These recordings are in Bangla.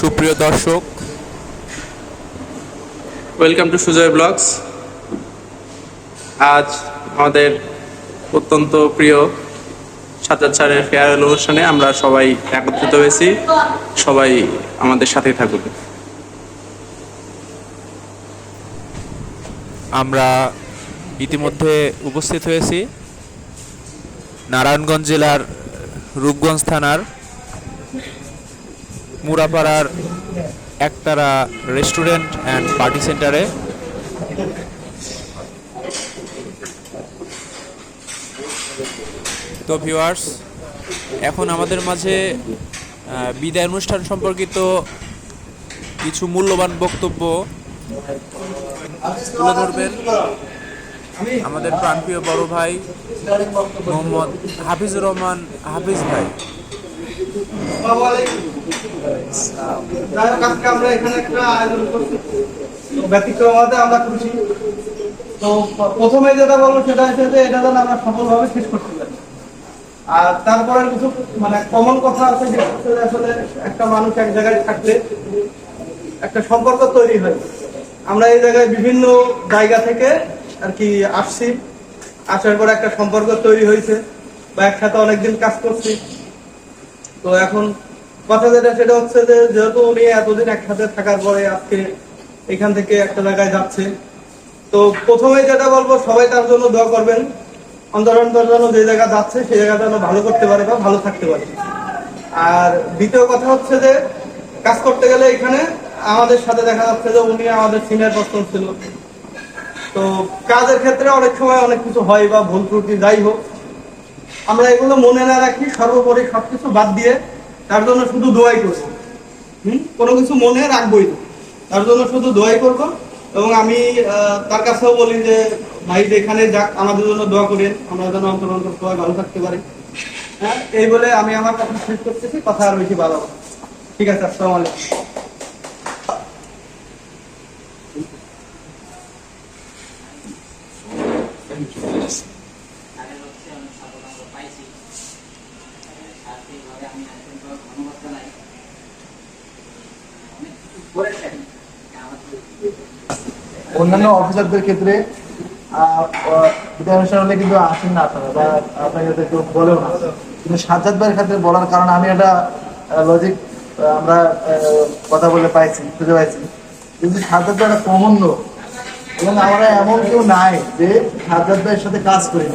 সুপ্রিয় দর্শক ওয়েলকাম টু সুজয় ব্লগস আজ আমাদের অত্যন্ত প্রিয় সাজাদ স্যারের ফেয়ারওয়েল অনুষ্ঠানে আমরা সবাই একত্রিত হয়েছি। সবাই আমাদের সাথেই থাকুন আমরা ইতিমধ্যে উপস্থিত হয়েছি। নারায়ণগঞ্জ জেলার রূপগঞ্জ থানার মুরাপাড়ার একতারা রেস্টুরেন্ট অ্যান্ড পার্টি সেন্টারে তো ভিউয়ার্স এখন আমাদের মাঝে বিদায় অনুষ্ঠান সম্পর্কিত কিছু মূল্যবান বক্তব্য তুলে ধরবেন আমাদের প্রাণপ্রিয় বড় ভাই মোহাম্মদ হাফিজুর রহমান হাফিজ ভাই। তারপরে কিছু মানে কমন কথা আছে যে আসলে একটা মানুষ এক জায়গায় থাকলে একটা সম্পর্ক তৈরি হয়। আমরা এই জায়গায় বিভিন্ন জায়গা থেকে আর কি আসছি। আসার পরে একটা সম্পর্ক তৈরি হয়েছে বা একসাথে অনেকদিন কাজ করছি। তো এখন কথা যেটা, সেটা হচ্ছে যে যেহেতু উনি এতদিন একসাথে থাকার পরে আজকে এখান থেকে একটা জায়গায় যাচ্ছে, তো প্রথমে যেটা বলব, সবাই তার জন্য দোয়া করবেন। অন্তরন্তর যেন যে জায়গা যাচ্ছে, সেই জায়গাটা যেন ভালো করতে পারে বা ভালো থাকতে পারে। আর দ্বিতীয় কথা হচ্ছে যে, কাজ করতে গেলে এখানে আমাদের সাথে দেখা যাচ্ছে যে উনি আমাদের সিনিয়র পার্সন ছিল। তো কাজের ক্ষেত্রে অনেক সময় অনেক কিছু হয় বা ভুল ত্রুটি, যাই হোক আমরা এগুলো মনে না রাখি, সর্বোপরি সবকিছু বাদ দিয়ে তার জন্য শুধু দোয়াই করব। হুম? কোনো কিছু মনে রাখবোই না। তার জন্য শুধু দোয়াই করব এবং আমি তার কাছেও বলি যে, ভাই, যেখানে যাক, আমাদের জন্য দোয়া করেন আমরা যেন অন্তর অন্তর সবাই ভালো থাকতে পারি। হ্যাঁ এই বলে আমি আমার কথা শেষ করতেছি। কথা আর বেশি ভালো ঠিক আছে, আসসালামু আলাইকুম তাদের হচ্ছে অনেক সাপোর্ট আমরা পাইছি আর্থিকভাবে আমি অত্যন্ত ধন্যবাদ জানাই অনেক কিছু অন্যান্য অফিসারদের ক্ষেত্রে অনুষ্ঠান হলে কিন্তু আসেন না আপনারা, বা আপনাকে কেউ বলেও না। কিন্তু সাজ্জাদ ভাইয়ের ক্ষেত্রে বলার কারণ আমি একটা লজিক আমরা কথা বলে পাইছি, খুঁজে পাইছি। কিন্তু সাজ্জাদ ভাই একটা কমন লোক এবং আমরা এমন কেউ নাই যে সাজ্জাদ ভাইয়ের সাথে কাজ করি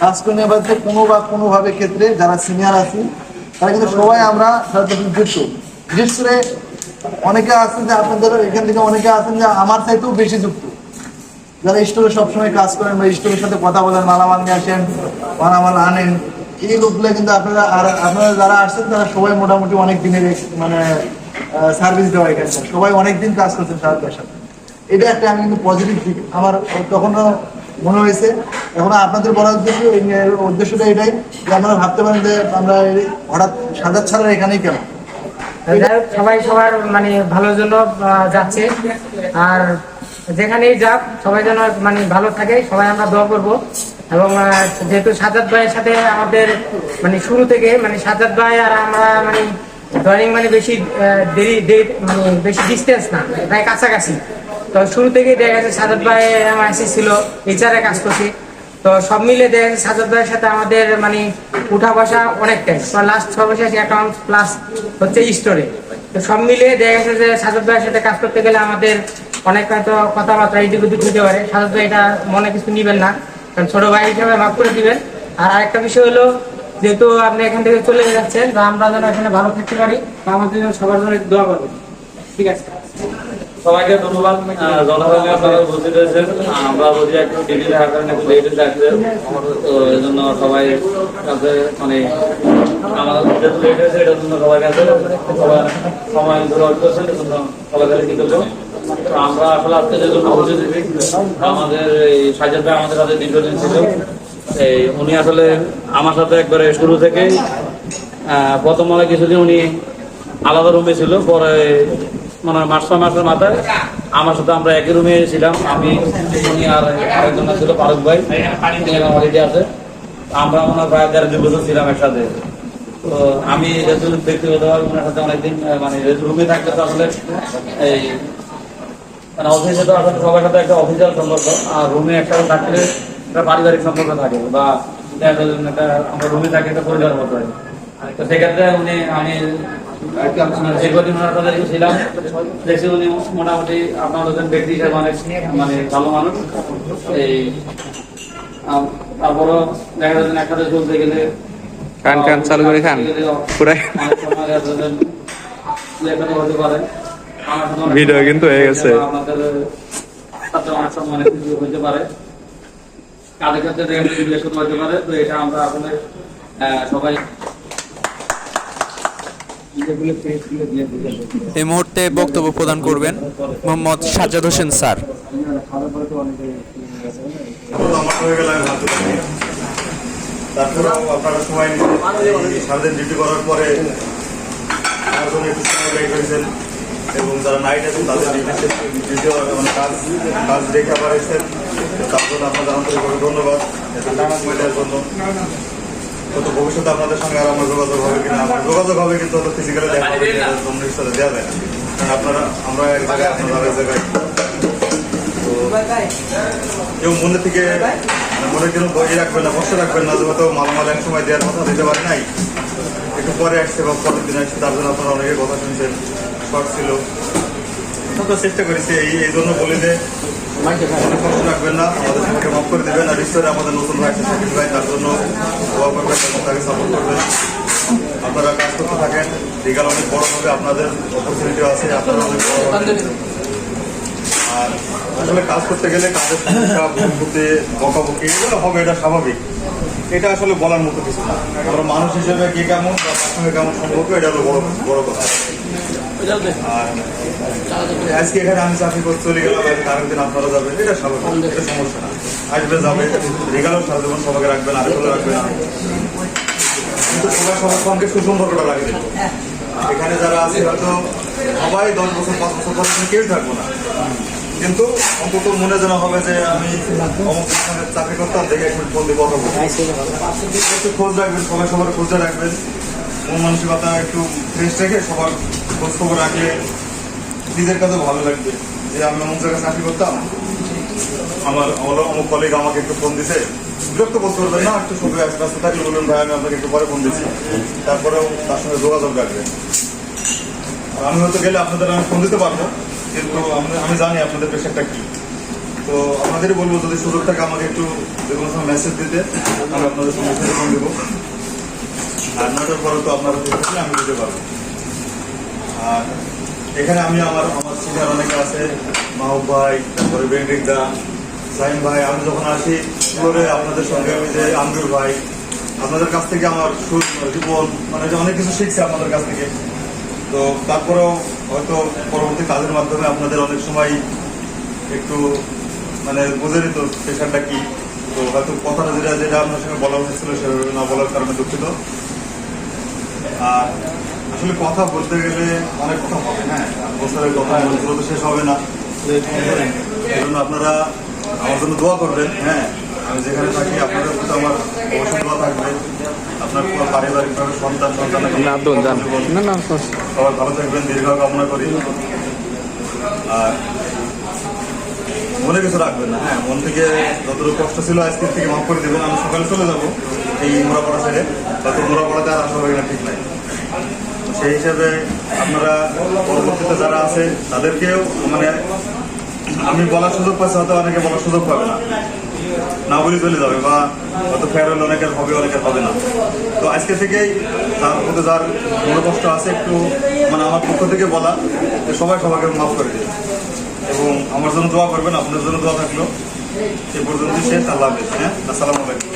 কাজ করে নেবার যে কোনো বা কোনোভাবে ক্ষেত্রে যারা সিনিয়র আছি, তারা কিন্তু সবাই আমরা সাজ্জাদ যুক্ত। বিশেষ করে অনেকে আছেন যে আপনাদের, এখান থেকে অনেকে আছেন যে আমার চাইতেও বেশি যুক্ত। যারা স্টোরে সবসময় কাজ করেন বা স্টোরের সাথে কথা বলেন, মালামাল নিয়ে আসেন, মালামাল আনেন, এই লোকগুলো কিন্তু আপনারা আর আপনারা যারা আসছেন, তারা সবাই মোটামুটি অনেক দিনের মানে সার্ভিস দেওয়া এখানে। সবাই অনেক দিন কাজ করছেন সাহায্যের সাথে। এটা একটা আমি কিন্তু পজিটিভ দিক। আমার তখনও মনে হয়েছে, এখন আপনাদের বলার উদ্দেশ্য উদ্দেশ্যটা এটাই যে আপনারা ভাবতে পারেন যে আমরা হঠাৎ সাজার ছাড়া এখানেই কেন? সবাই সবার মানে ভালোর জন্য যাচ্ছে। আর যেখানেই যাক, সবাই যেন মানে ভালো থাকে, সবাই আমরা দোয়া করব। এবং যেহেতু সাজাদ ভাইয়ের সাথে আমাদের মানে শুরু থেকে মানে সাজাদ ভাই আর আমরা মানে ড্রয়িং মানে বেশি দেরি দেরি মানে বেশি ডিস্টেন্স না, প্রায় কাছাকাছি। তো শুরু থেকেই দেখা গেছে সাজাদ ভাই আমার ছিল এইচআরে কাজ করছি। তো সব মিলে যাচ্ছে সাজাদ ভাইয়ের সাথে আমাদের মানে উঠা বসা অনেকটাই। লাস্ট বছর অ্যাকাউন্ট প্লাস হচ্ছে স্টোরে তো সব মিলে দেখা গেছে যে সাজাদ ভাইয়ের সাথে কাজ করতে গেলে আমাদের অনেক হয়তো কথাবার্তা এদিক ওদিক হতে পারে। সাজাদ ভাই এটা মনে কিছু নিবেন না, কারণ ছোট ভাই হিসাবে মাফ করে দিবেন। আর আরেকটা বিষয় হলো, যেহেতু আপনি এখান থেকে চলে যাচ্ছেন, তো আমরা যেন এখানে ভালো থাকতে পারি আমাদের সবার জন্য দোয়া করবেন। ঠিক আছে। সবাইকে ধন্যবাদ উপস্থিত হয়েছেন। আমরা একটু ডিগ্রি থাকার কারণে একটু লেটে তো এই জন্য সবাই কাছে মানে আমাদের লেট হয়েছে এটার জন্য সবাই কাছে সময় ধরে সবাই কাছে আমরা আসলে আজকে যে জন্য আমাদের এই ভাই আমাদের দীর্ঘদিন ছিল। এই উনি আসলে আমার সাথে একবারে শুরু আহ, প্রথম মনে কিছুদিন উনি আলাদা রুমে ছিল পরে মানে মাসের মাথায় আমার সাথে আমরা একই রুমে ছিলাম। আমি আর আরেকজন ছিল, ফারুক ভাই। আছে। আমরা মনে প্রায় দেড় দুই বছর ছিলাম একসাথে। তো আমি যেহেতু ব্যক্তিগতভাবে ওনার সাথে অনেকদিন মানে রুমে থাকতে তো আসলে এই মানে অফিসে তো আসলে সবার সাথে একটা অফিসিয়াল সম্পর্ক। আর রুমে একসাথে থাকলে একটা পারিবারিক সম্পর্ক থাকে। বা আমরা রুমে থাকি একটা পরিবার মতো হয়। তো সেক্ষেত্রে উনি আমি দীর্ঘদিন ওনার সাথে ছিলাম দেখছি উনি মোটামুটি আপনার ব্যক্তি হিসেবে অনেক মানে ভালো মানুষ এই তারপরও দেখা যাচ্ছে একসাথে চলতে গেলে খান, খান, চালু করে খান। পুরাই। হতে পারে ভিডিও কিন্তু হয়ে গেছে। বা সাথে অনেক সময় কিছু হতে পারে কাদের ক্ষেত্রে দেখা রিলেশন হতে পারে তো এটা আমরা আসলে সবাই এই মুহূর্তে বক্তব্য প্রদান করবেন মোহাম্মদ সাজ্জাদ হোসেন স্যার। করার পরে এবং যারা নাইট আছেন তাদের কাজ। আবার এসেছেন তার জন্য আপনাদের ধন্যবাদ। জন্য। কত ভবিষ্যতে আপনাদের সঙ্গে আর আমার যোগাযোগ হবে কিনা আমার যোগাযোগ হবে কিন্তু অত ফিজিক্যালি দেখা হবে তোমরা হিসাবে দেওয়া যায়। না আপনারা আমরা এক জায়গায় আপনারা এক জায়গায় কেউ মনে থেকে মানে মনে কেন বই রাখবেন না কষ্ট রাখবেন না হয়তো মালামাল এক সময় দেওয়ার কথা দিতে পারে নাই। একটু পরে আসছে বা পরের দিন আসছে তার জন্য আপনারা অনেকে কথা শুনছেন শর্ট ছিল। আমরা চেষ্টা করেছি এই এই জন্য বলি যে রাখবেন না আমাদের সবাইকে মাফ করে দেবেন আর ঈশ্বরে আমাদের নতুন ভাই শাকিল ভাই তার জন্য দোয়া করবেন। এবং তাকে সাপোর্ট করবেন আপনারা কাজ করতে থাকেন বিকাল অনেক বড় হবে, আপনাদের অপরচুনিটি আছে, আপনারা অনেক বড়। আর আসলে কাজ করতে গেলে কাজের সমস্যা বকাবকি, এগুলো হবে, এটা স্বাভাবিক। এটা আসলে বলার মতো কিছু না। আমরা মানুষ হিসেবে কে কেমন তার সঙ্গে কেমন সম্পর্ক, এটা হলো বড় বড় কথা। আর আজকে এখানে আমি চাকরি করতে চলে গেলাম আরেক দিন আপনারা যাবেন, এটা স্বাভাবিক, এটা সমস্যা না। আসবে, যাবে রেগালেও সারা সবাইকে রাখবেন আরেকগুলো রাখবেন না। কিন্তু সবাই সবার সঙ্গে সুসম্পর্কটা রাখবেন এখানে যারা আছে, হয়তো সবাই দশ বছর, পাঁচ বছর পর কেউই থাকব না। কিন্তু অন্তত মনে যেন হবে যে আমি অমুক স্থানে চাকরি করতাম, দেখে একটু ফোন দিয়ে কথা বলব একটু খোঁজ রাখবেন, সবাই সবার খোঁজে রাখবেন। মন মানসিকতা একটু ফ্রেশ রেখে সবার খোঁজ খবর রাখলে নিজের কাছে ভালো লাগবে। যে আমি অমুক জায়গায় চাকরি করতাম, আমার আমার অমুক কলিগ আমাকে একটু ফোন দিছে। বিরক্ত বোধ করবেন না, একটু সবাই আস্তে আস্তে থাকলে বলবেন ভাই, আমি আপনাকে একটু পরে ফোন দিচ্ছি। তারপরেও তার সঙ্গে যোগাযোগ রাখবেন। আমি হয়তো গেলে আপনাদের আমি ফোন দিতে পারব, কিন্তু আমি- জানি আপনাদের পেশাটা কি। তো আপনাদেরই বলব, যদি সুযোগ থাকে আমাকে একটু যে কোনো সময় মেসেজ দিতে, আমি আপনাদের সঙ্গে ফোন দেবো আর নটার তো আপনারা আমি দিতে পারব। আর এখানে আমি আমার আমার সিনিয়র অনেকে আছে, মাহবুব ভাই, তারপরে বেন্ডিক দা, সাইম ভাই, আমি যখন আসি ফ্লোরে আপনাদের সঙ্গে আমি যে আন্দুর ভাই। আপনাদের কাছ থেকে আমার সুর জীবন মানে অনেক কিছু শিখছি আপনাদের কাছ থেকে। তো তারপরেও হয়তো পরবর্তী কাজের মাধ্যমে আপনাদের অনেক সময় একটু মানে বুঝে তো পেশাটা কি। তো হয়তো কথাটা যেটা যেটা আপনার সঙ্গে বলা উচিত ছিল সেভাবে না বলার কারণে দুঃখিত। আর আসলে কথা বলতে গেলে অনেক কথা হবে হ্যাঁ? বছরের কথা বলতে তো শেষ হবে না। এই জন্য আপনারা আমার জন্য দোয়া করবেন হ্যাঁ? আমি যেখানে থাকি আপনাদের প্রতি আমার অবশ্যই দোয়া থাকবে। আপনার পুরো পারিবারিকভাবে সন্তান সন্তান না না সবাই ভালো থাকবেন, দীর্ঘ কামনা করি। আর মনে কিছু রাখবেন না হ্যাঁ মন থেকে যতটুকু কষ্ট ছিল আজকের থেকে মাফ করে দেবেন। আমি সকালে চলে যাব এই মোড়াপাড়া ছেড়ে হয়তো মোড়াপাড়াতে আর আসা হবে না ঠিক নাই। সেই হিসাবে আপনারা পরবর্তীতে যারা আছে তাদেরকেও মানে আমি বলার সুযোগ পাচ্ছি হয়তো অনেকে বলার সুযোগ পাবে না। না বলে চলে যাবে বা হয়তো ফেয়ারওয়েল অনেকের হবে অনেকের হবে না। তো আজকে থেকেই তার মধ্যে যার মনে কষ্ট আছে একটু মানে আমার পক্ষ থেকে বলা, যে সবাই সবাইকে মাফ করে দিন। এবং আমার জন্য দোয়া করবেন আপনাদের জন্য দোয়া থাকল। এই পর্যন্ত শেষ আল্লাহ হাফেজ হ্যাঁ? আসসালামু আলাইকুম।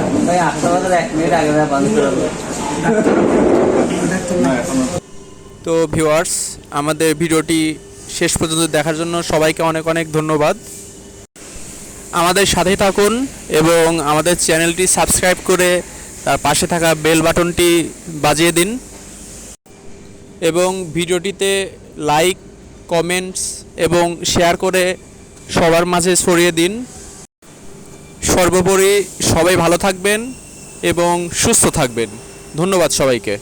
এক মিনিট আগে বন্ধ তো ভিউয়ার্স, আমাদের ভিডিওটি শেষ পর্যন্ত দেখার জন্য সবাইকে অনেক অনেক ধন্যবাদ। আমাদের সাথে থাকুন এবং আমাদের চ্যানেলটি সাবস্ক্রাইব করে তার পাশে থাকা বেল বাটনটি বাজিয়ে দিন এবং ভিডিওটিতে লাইক, কমেন্টস এবং শেয়ার করে সবার মাঝে ছড়িয়ে দিন। সর্বোপরি সবাই ভালো থাকবেন এবং সুস্থ থাকবেন। ধন্যবাদ সবাইকে।